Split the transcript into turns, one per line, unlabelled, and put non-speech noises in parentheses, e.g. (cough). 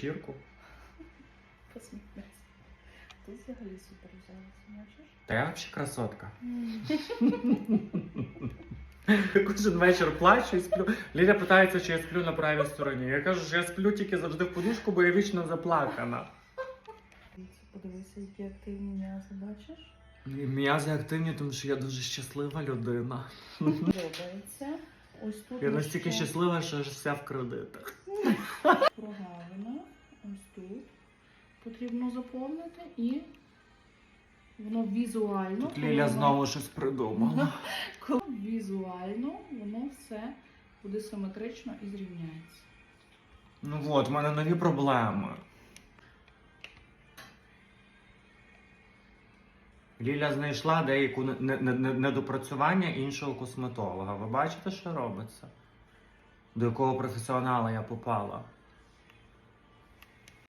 Чірку.
Посміхнеться. Тут взагалі супер взялася, бачиш?
Та я взагалі красотка. (laughs) Кожен вечір плачу і сплю. Ліля питається, чи я сплю на правій стороні. Я кажу, що я сплю тільки завжди в подушку, бо я вічно заплакана.
Подивися, які активні м'язи, бачиш?
І М'язи активні, тому що я дуже щаслива людина.
Подобається. Ось тут
Я настільки щаслива, що аж вся в кредитах.
прогалина. (laughs) Ось тут потрібно заповнити і воно візуально.
Тут Ліля
воно-
знову щось придумала. (laughs)
Візуально воно все буде симетрично і зрівняється.
Ну от, в мене нові проблеми. Ліля знайшла деяку не- не- не- недопрацювання іншого косметолога. Ви бачите, що робиться? До якого професіонала я попала?